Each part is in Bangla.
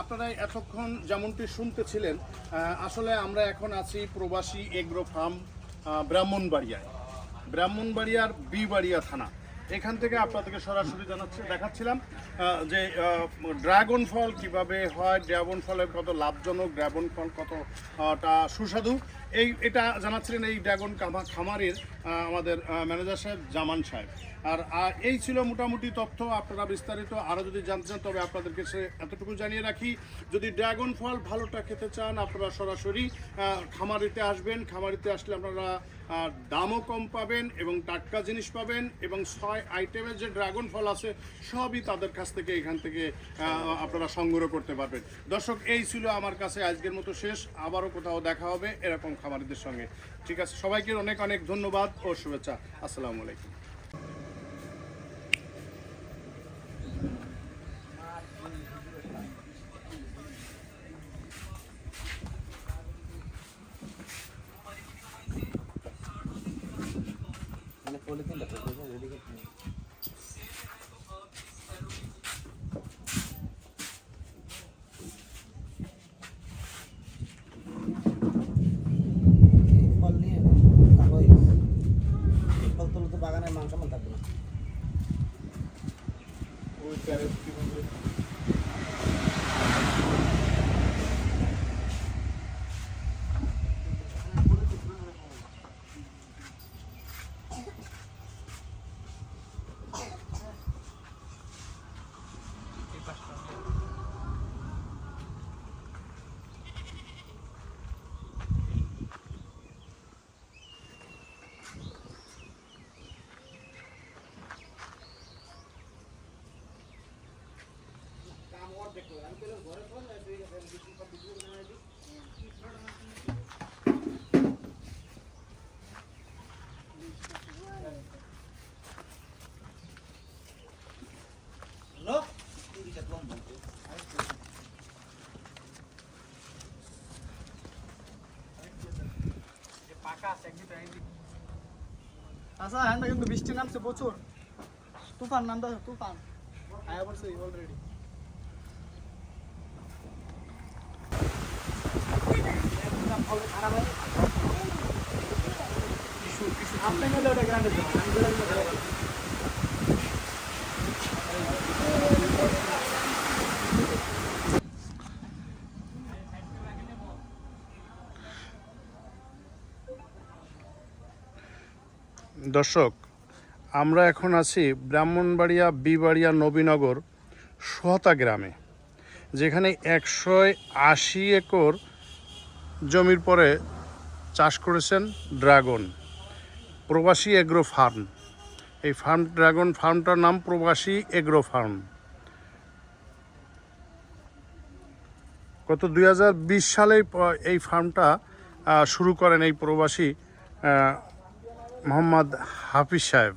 আপনারা এতক্ষণ যেমনটি শুনতেছিলেন আসলে আমরা এখন আছি প্রবাসী এগ্রো ফার্ম ব্রাহ্মণবাড়িয়ায়। ব্রাহ্মণবাড়িয়ার বিবাড়িয়া থানা। এখান থেকে আপনাদেরকে সরাসরি জানাচ্ছি দেখাচ্ছিলাম যে ড্রাগন ফল কীভাবে হয়, ড্রাগন ফলের কত লাভজনক, ড্রাগন ফল কতটা সুস্বাদু। এই, এটা জানাচ্ছিলেন এই ড্রাগন খামারের আমাদের ম্যানেজার সাহেব জামান সাহেব। আর এই ছিল মোটামুটি তথ্য, আপনারা বিস্তারিত আরও যদি জানতে চান, তবে আপনাদেরকে সে এতটুকু জানিয়ে রাখি। যদি ড্রাগন ফল ভালোটা খেতে চান, আপনারা সরাসরি খামারিতে আসবেন। খামারিতে আসলে আপনারা দামও কম পাবেন এবং টাটকা জিনিস পাবেন এবং ছয় আইটেমের যে ড্রাগন ফল আছে, সবই তাদের কাছ থেকে এখান থেকে আপনারা সংগ্রহ করতে পারবেন। দর্শক, এই ছিল আমার কাছে আজকের মতো শেষ। আবারও কোথাও দেখা হবে এরকম খামারিদের সঙ্গে। ঠিক আছে, সবাইকে অনেক অনেক ধন্যবাদ। ও শুভেচ্ছা আসসালামু আলাইকুম। মানে পলিথিনটা আচ্ছা হ্যাঁ কিন্তু বৃষ্টি নামছে প্রচুর। তুফান নামটা তুফান। আয়া পড়ছে অলরেডি আপনাকে ওটা গ্রান্ডের জন্য আমি বলে দিলাম। দর্শক আমরা এখন আছি ব্রাহ্মণবাড়িয়া বিবাড়িয়া নবীনগর সোহাতা গ্রামে যেখানে একশো আশি একর জমির পরে চাষ করেছেন ড্রাগন, প্রবাসী এগ্রো ফার্ম। এই ফার্ম, ড্রাগন ফার্মটার নাম প্রবাসী এগ্রো ফার্ম। গত দুই সালে এই ফার্মটা শুরু করেন এই প্রবাসী মোহাম্মদ হাফিজ সাহেব।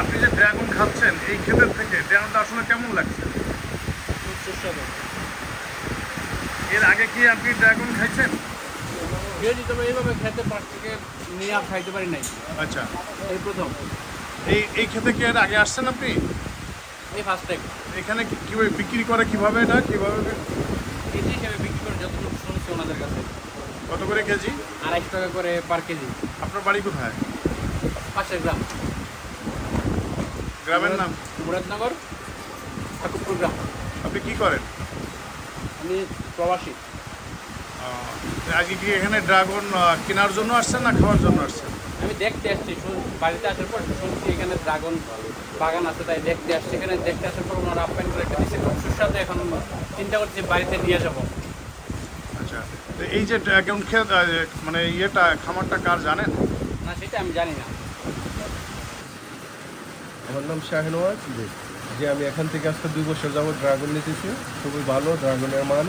আপনি যে ড্রাগন খাচ্ছেন এই ক্ষেতের থেকে ড্রাগনটা আসলে কেমন লাগছে? সুস্বাদু এর আগে কি আপনি ড্রাগন খাইছেন? খেয়েছি তবে এইভাবে খেতে পার থেকে নিয়ে আর খাইতে পারি নাই। আচ্ছা। এই প্রথম। এই এই ক্ষেতে কি এর আগে আসছেন আপনি? এই ফার্স্ট টাইম এখানে কীভাবে বিক্রি করে কীভাবে এটা? কীভাবে কেজি হিসেবে বিক্রি করে যতটুকু শুনছি ওনাদের কাছে। কত করে কেজি? আড়াইশো টাকা করে পার কেজি। আপনার বাড়ি কোথায়? পাশের গ্রাম। গ্রামের নাম? মুরাদনগর ঠাকুরপুর গ্রাম। আপনি কি করেন? আমি প্রবাসী। আজকে কি এখানে ড্রাগন কেনার জন্য আসছেন না খাওয়ার জন্য আসছেন? আমি দেখতে আসছি বাড়িতে আসার পর শুনছি এখানে ড্রাগন বাগান আছে তাই দেখতে আসছি। এখানে দেখতে আসার পর ওনারা আপ্যায়ন করে একটা দিচ্ছে খুব সুস্বাদু এখন চিন্তা করছি বাড়িতে নিয়ে যাব। আচ্ছা এই যে ড্রাগন খেত মানে ইয়েটা খামারটা কার জানেন? না সেটা আমি জানি না। আমার নাম শাহনওয়াজ যে আমি এখান থেকে আজকে দুই বছর যাবত ড্রাগন নিতেছি। খুবই ভালো ড্রাগনের মান।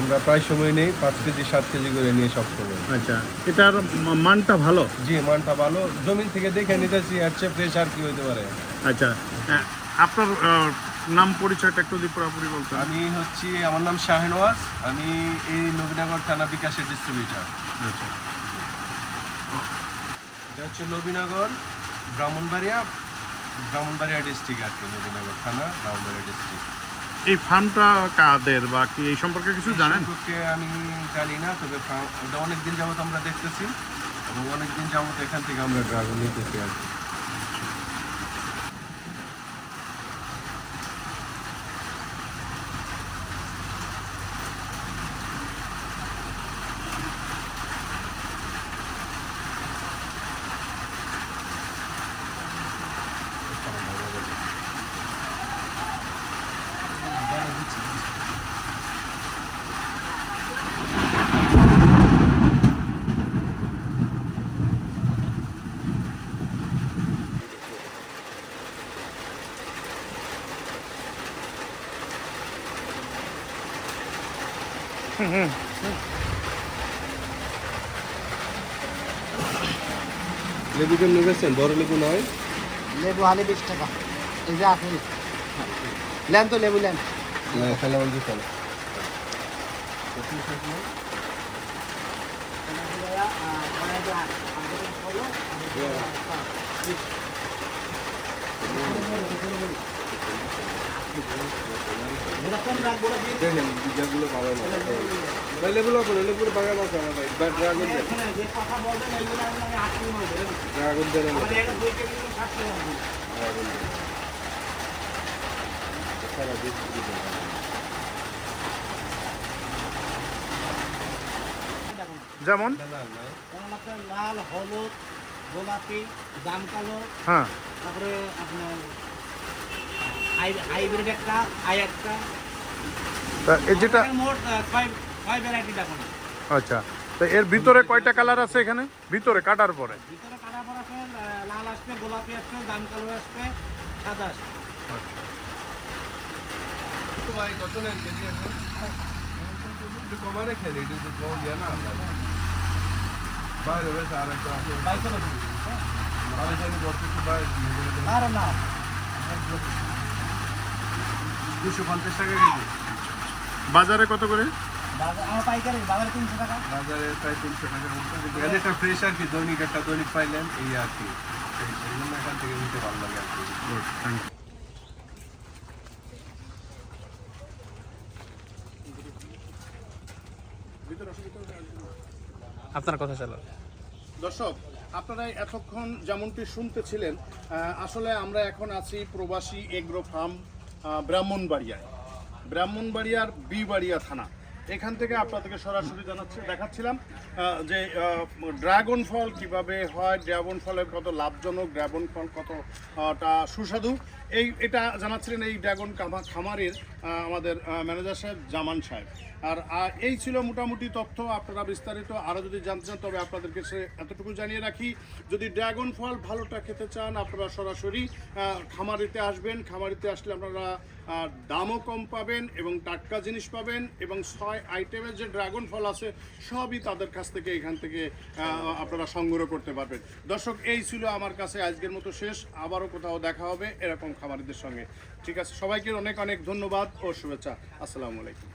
আমরা প্রায় সময় নেই পাঁচ কেজি সাত কেজি করে নিয়ে সব সময়। আচ্ছা এটার মানটা ভালো? জি মানটা ভালো। জমিন থেকে দেখে নিতেছি আর চেয়ে ফ্রেশ আর কি হতে পারে। আচ্ছা আপনার নাম পরিচয়টা একটু পুরোপুরি বলতেন। আমি হচ্ছি আমার নাম শাহনওয়াজ আমি এই নবীনগর থানা বিকাশের ডিস্ট্রিবিউটার আচ্ছা। এটা হচ্ছে নবীনগর ব্রাহ্মণবাড়িয়া ব্রাহ্মণবাড়িয়া ডিস্ট্রিক্ট আর কি নবীনগর থানা ব্রাহ্মণবাড়িয়া ডিস্ট্রিক্ট এই ফার্মটা কাদের বা কি এই সম্পর্কে কিছু জানেন? আমি জানি না তবে ওটা অনেক দিন যাবত আমরা দেখতেছি এবং অনেক দিন যাবত এখান থেকে আমরা ড্রাগন নিতেছি আর কি। লেবু কেমনি বেছেন বড় লেবু নয় লেবু হালি বিশ টাকা। এই যে আপনি লেন তো লেবু লেন না এখানে আমার দিতে না। দেখেন বীজাগুলো ভালো না লেবুলো করে লেবুর বাগান আছে? আমার ভাই বা ড্রাগন ড্রাগন ড্রাগন সারা দেশ যেমন লাল হলুদ গোলাপি জাম কালো হ্যাঁ। তারপরে আপনার হাইব্রিড একটা আই একটা। তা এই যেটা মোট ছয় ছয় ভ্যারাইটি দেখুন আচ্ছা। তো এর ভিতরে কয়টা কালার আছে এখানে? ভিতরে কাটার পরে। ভিতরে কাটা পর আছে লাল আসবে গোলাপি আসবে জাম কালো আসবে সাদা আসবে। তো ভাই কত নেন কেজি এখন একটু কমা রেখেন তো কম না। বাইরে বেশ আর একটা আছে বাইশে বছর বাইরে জানি বর্তমানে বাইরে আর না দুশো পঞ্চাশ টাকা কেজি। বাজারে কত করে? বাজার আমার পাইকারি বাজারে তিনশো টাকা। বাজারে প্রায় তিনশো টাকার মতো একটা ফ্রেশ আর কি দৈনিক একটা দৈনিক পাইলেন এই আর কি। এই সেই জন্য এখান থেকে নিতে ভালো লাগে আর কি। আপনার কথা চালো দর্শক আপনারা এতক্ষণ যেমনটি শুনতেছিলেন আসলে আমরা এখন আছি প্রবাসী এগ্রো ফার্ম ব্রাহ্মণবাড়িয়ায়। ব্রাহ্মণবাড়িয়ার বিবাড়িয়া থানা। এখান থেকে আপনাদেরকে সরাসরি জানাচ্ছি, দেখাচ্ছিলাম যে ড্রাগন ফল কীভাবে হয়, ড্রাগন ফলের কত লাভজনক, ড্রাগন ফল কতটা সুস্বাদু। এই, এটা জানাচ্ছিলেন এই ড্রাগন খামারের আমাদের ম্যানেজার সাহেব জামান সাহেব। আর এই ছিল মোটামুটি তথ্য, আপনারা বিস্তারিত আরও যদি জানতে চান, তবে আপনাদেরকে সে এতটুকু জানিয়ে রাখি। যদি ড্রাগন ফল ভালোটা খেতে চান, আপনারা সরাসরি খামারিতে আসবেন। খামারিতে আসলে আপনারা দামও কম পাবেন এবং টাটকা জিনিস পাবেন এবং ছয় আইটেমের যে ড্রাগন ফল আছে, সবই তাদের কাছ থেকে এখান থেকে আপনারা সংগ্রহ করতে পারবেন। দর্শক, এই ছিল আমার কাছে আজকের মতো শেষ। আবারও কোথাও দেখা হবে, এরকম খামারিদের সঙ্গে। ঠিক আছে সবাইকে অনেক অনেক ধন্যবাদ ও শুভেচ্ছা। আসসালামু আলাইকুম।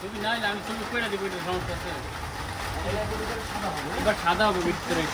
ছবি নাই না, আমি তুমি করে দিব এটা সমস্যা আছে। এবার সাদা হবে ভিতরে